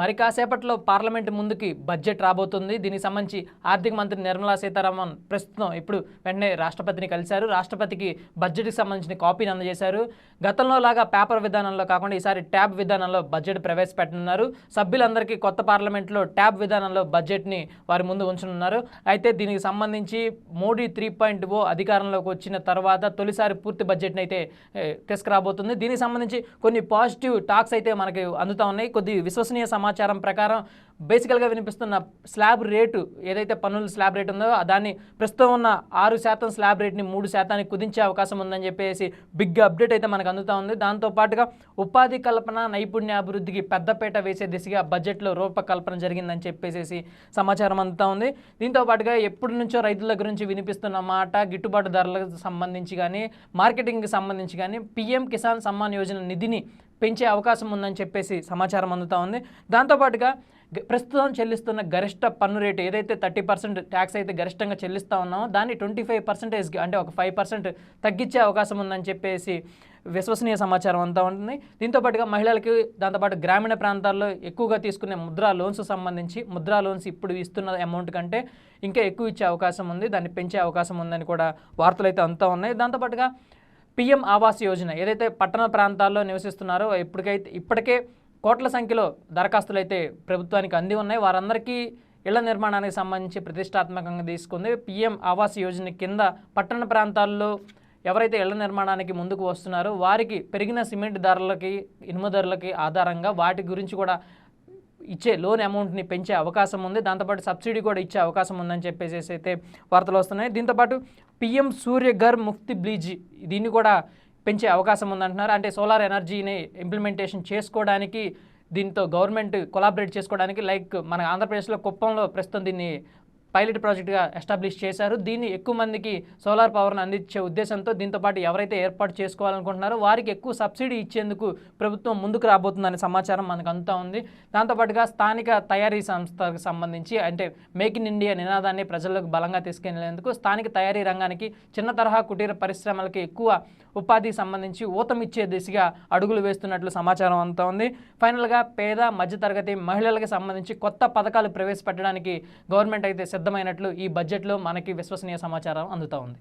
మరి కాసేపట్లో పార్లమెంట్ ముందుకి బడ్జెట్ రాబోతుంది. దీనికి సంబంధించి ఆర్థిక మంత్రి నిర్మలా సీతారామన్ ప్రస్తుతం ఇప్పుడు వెంటనే రాష్ట్రపతిని కలిశారు. రాష్ట్రపతికి బడ్జెట్కి సంబంధించిన కాపీని అందజేశారు. గతంలో లాగా పేపర్ విధానంలో కాకుండా ఈసారి ట్యాబ్ విధానంలో బడ్జెట్ ప్రవేశపెట్టనున్నారు. సభ్యులందరికీ కొత్త పార్లమెంట్లో ట్యాబ్ విధానంలో బడ్జెట్ని వారి ముందు ఉంచనున్నారు. అయితే దీనికి సంబంధించి మోడీ త్రీ పాయింట్ ఓ అధికారంలోకి వచ్చిన తర్వాత తొలిసారి పూర్తి బడ్జెట్ని అయితే తీసుకురాబోతుంది. దీనికి సంబంధించి కొన్ని పాజిటివ్ టాక్స్ అయితే మనకి అందుతా ఉన్నాయి. కొద్ది విశ్వసనీయ సమాచారం సమాచారం ప్రకారం బేసికల్గా వినిపిస్తున్న స్లాబ్ రేటు ఏదైతే పన్నుల స్లాబ్ రేట్ ఉందో దాన్ని ప్రస్తుతం ఉన్న ఆరు శాతం స్లాబ్ రేట్ని మూడు శాతానికి కుదించే అవకాశం ఉందని చెప్పేసి బిగ్ అప్డేట్ అయితే మనకు అందుతూ ఉంది. దాంతోపాటుగా ఉపాధి కల్పన నైపుణ్యాభివృద్ధికి పెద్దపేట వేసే దిశగా బడ్జెట్లో రూపకల్పన జరిగిందని చెప్పేసి సమాచారం అందుతూ ఉంది. దీంతో పాటుగా ఎప్పటి నుంచో రైతుల గురించి వినిపిస్తున్న మాట గిట్టుబాటు ధరలకు సంబంధించి కానీ మార్కెటింగ్కి సంబంధించి కానీ పిఎం కిసాన్ సమ్మాన్ యోజన నిధిని పెంచే అవకాశం ఉందని చెప్పేసి సమాచారం అందుతూ ఉంది. దాంతోపాటుగా ప్రస్తుతం చెల్లిస్తున్న గరిష్ట పన్ను రేటు ఏదైతే థర్టీ పర్సెంట్ ట్యాక్స్ అయితే గరిష్టంగా చెల్లిస్తా ఉన్నామో దాన్ని ట్వంటీ ఫైవ్ పర్సెంటేజ్కి అంటే ఒక ఫైవ్ పర్సెంట్ తగ్గించే అవకాశం ఉందని చెప్పేసి విశ్వసనీయ సమాచారం అంతా ఉంటుంది. దీంతో పాటుగా మహిళలకి దాంతోపాటు గ్రామీణ ప్రాంతాల్లో ఎక్కువగా తీసుకునే ముద్రా లోన్స్ సంబంధించి ముద్రా లోన్స్ ఇప్పుడు ఇస్తున్న అమౌంట్ కంటే ఇంకా ఎక్కువ ఇచ్చే అవకాశం ఉంది. దాన్ని పెంచే అవకాశం ఉందని కూడా వార్తలు అయితే అంతా ఉన్నాయి. దాంతోపాటుగా పిఎం ఆవాస్ యోజన ఏదైతే పట్టణ ప్రాంతాల్లో నివసిస్తున్నారో ఇప్పటికైతే ఇప్పటికే కోట్ల సంఖ్యలో దరఖాస్తులు అయితే ప్రభుత్వానికి అంది ఉన్నాయి. వారందరికీ ఇళ్ళ నిర్మాణానికి సంబంధించి ప్రతిష్టాత్మకంగా తీసుకుంది పిఎం ఆవాస్ యోజన కింద పట్టణ ప్రాంతాల్లో ఎవరైతే ఇళ్ళ నిర్మాణానికి ముందుకు వస్తున్నారో వారికి పెరిగిన సిమెంట్ ధరలకి ఇనుము ధరలకి ఆధారంగా వాటి గురించి కూడా ఇచ్చే లోన్ అమౌంట్ని పెంచే అవకాశం ఉంది. దాంతోపాటు సబ్సిడీ కూడా ఇచ్చే అవకాశం ఉందని చెప్పేసి అయితే వార్తలు వస్తున్నాయి. దీంతోపాటు పిఎం సూర్యఘర్ ముక్తి బ్లీజ్ దీన్ని కూడా పెంచే అవకాశం ఉందంటున్నారు. అంటే సోలార్ ఎనర్జీని ఇంప్లిమెంటేషన్ చేసుకోవడానికి దీంతో గవర్నమెంట్ కొలాబరేట్ చేసుకోవడానికి లైక్ మన ఆంధ్రప్రదేశ్లో కుప్పంలో ప్రస్తుతం దీన్ని పైలట్ ప్రాజెక్ట్గా ఎస్టాబ్లిష్ చేశారు. దీన్ని ఎక్కువ మందికి సోలార్ పవర్ను అందించే ఉద్దేశంతో దీంతో పాటు ఎవరైతే ఏర్పాటు చేసుకోవాలనుకుంటున్నారో వారికి ఎక్కువ సబ్సిడీ ఇచ్చేందుకు ప్రభుత్వం ముందుకు రాబోతుందనే సమాచారం మనకు అంతా ఉంది. దాంతోపాటుగా స్థానిక తయారీ సంస్థకు సంబంధించి అంటే మేక్ ఇన్ ఇండియా నినాదాన్ని ప్రజలకు బలంగా తీసుకెళ్ళేందుకు స్థానిక తయారీ రంగానికి చిన్న తరహా కుటీర పరిశ్రమలకి ఎక్కువ ఉపాధికి సంబంధించి ఊతమిచ్చే దిశగా అడుగులు వేస్తున్నట్లు సమాచారం అంతా ఉంది. ఫైనల్గా పేద మధ్యతరగతి మహిళలకు సంబంధించి కొత్త పథకాలు ప్రవేశపెట్టడానికి గవర్నమెంట్ అయితే అర్థమైనట్లు ఈ బడ్జెట్లో మనకి విశ్వసనీయ సమాచారం అందుతూ ఉంది.